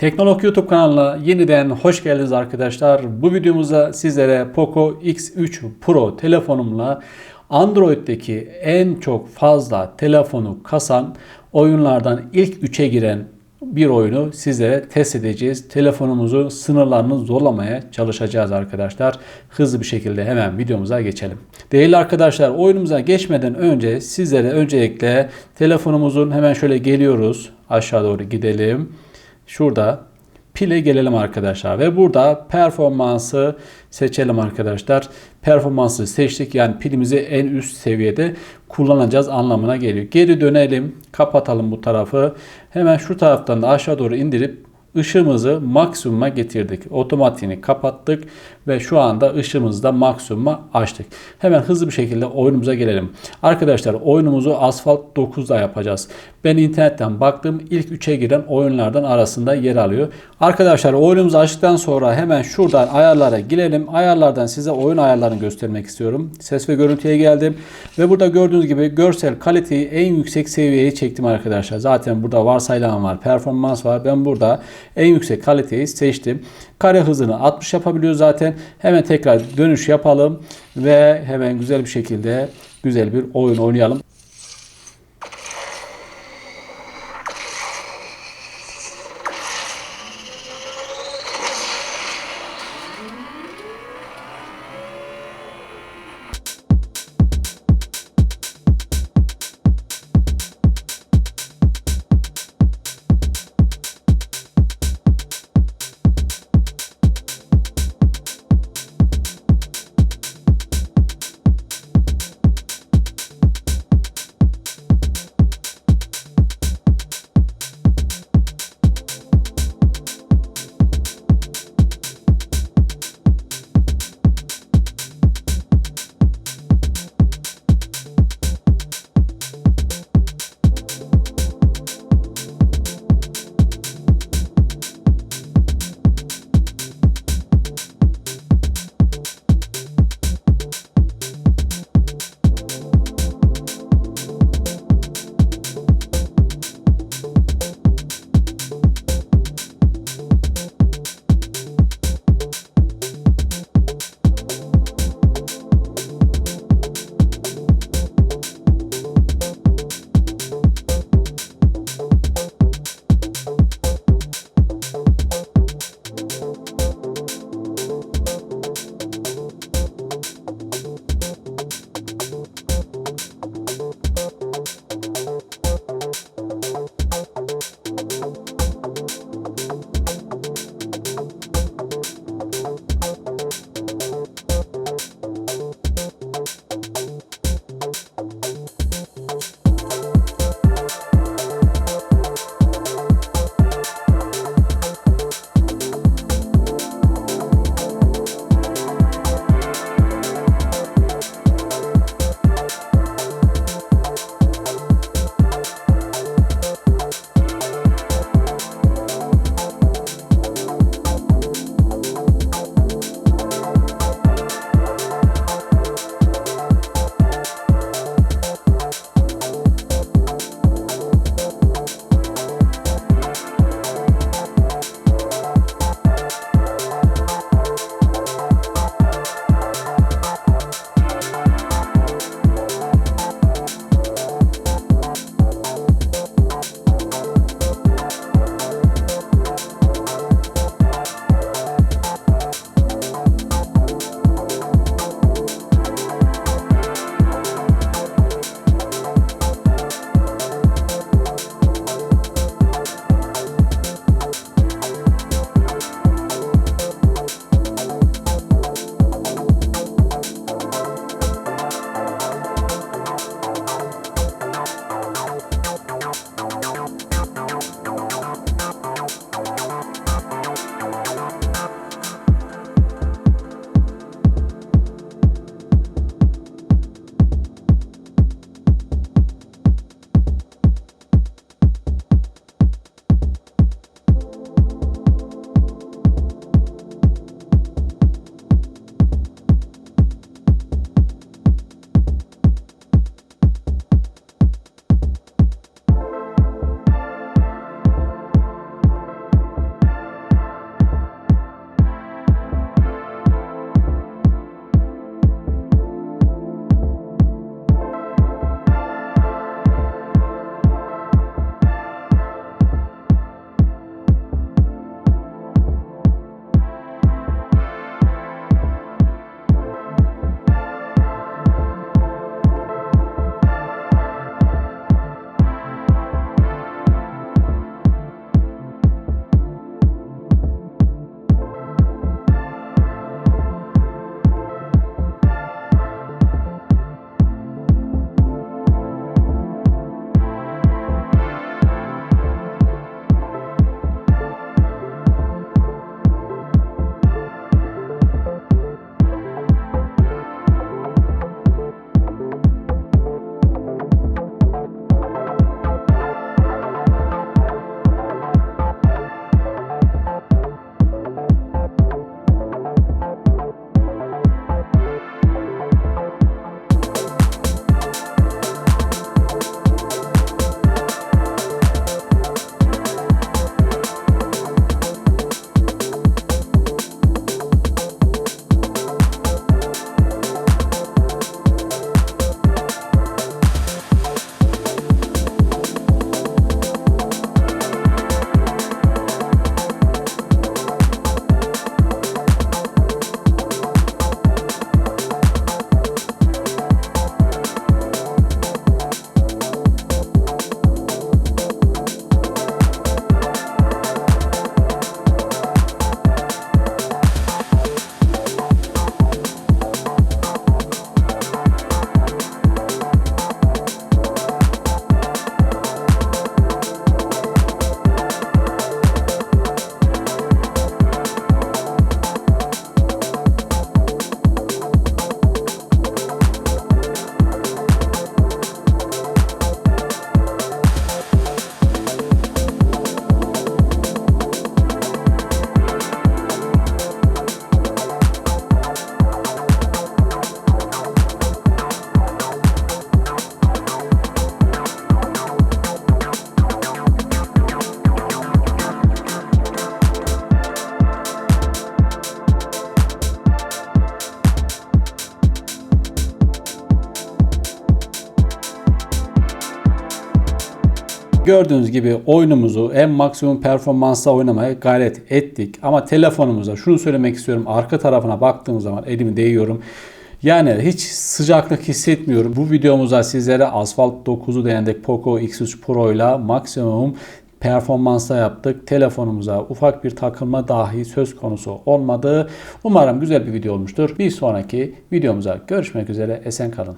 Teknolog YouTube kanalına yeniden hoş geldiniz arkadaşlar. Bu videomuzda sizlere Poco X3 Pro telefonumla Android'deki en çok fazla telefonu kasan oyunlardan ilk 3'e giren bir oyunu sizlere test edeceğiz. Telefonumuzun sınırlarını zorlamaya çalışacağız arkadaşlar. Hızlı bir şekilde hemen videomuza geçelim. Değerli arkadaşlar oyunumuza geçmeden önce sizlere öncelikle telefonumuzun hemen şöyle geliyoruz. Aşağı doğru gidelim. Şurada pile gelelim arkadaşlar ve burada performansı seçelim arkadaşlar. Performansı seçtik yani pilimizi en üst seviyede kullanacağız anlamına geliyor. Geri dönelim kapatalım bu tarafı. Hemen şu taraftan da aşağı doğru indirip ışığımızı maksimuma getirdik. Otomatiğini kapattık ve şu anda ışığımızı da maksimuma açtık. Hemen hızlı bir şekilde oyunumuza gelelim. Arkadaşlar oyunumuzu Asphalt 9'da yapacağız. Ben internetten baktım ilk 3'e giren oyunlardan arasında yer alıyor. Arkadaşlar oyunumuzu açtıktan sonra hemen şuradan ayarlara girelim. Ayarlardan size oyun ayarlarını göstermek istiyorum. Ses ve görüntüye geldim. Ve burada gördüğünüz gibi görsel kaliteyi en yüksek seviyeye çektim arkadaşlar. Zaten burada varsayılan var, performans var. Ben burada en yüksek kaliteyi seçtim. Kare hızını 60 yapabiliyor zaten. Hemen tekrar dönüş yapalım ve hemen güzel bir şekilde güzel bir oyun oynayalım. Gördüğünüz gibi oyunumuzu en maksimum performansla oynamaya gayret ettik. Ama telefonumuza şunu söylemek istiyorum. Arka tarafına baktığım zaman elimi değiyorum. Yani hiç sıcaklık hissetmiyorum. Bu videomuzda sizlere Asphalt 9'u denedik Poco X3 Pro ile maksimum performansa yaptık. Telefonumuza ufak bir takılma dahi söz konusu olmadı. Umarım güzel bir video olmuştur. Bir sonraki videomuza görüşmek üzere. Esen kalın.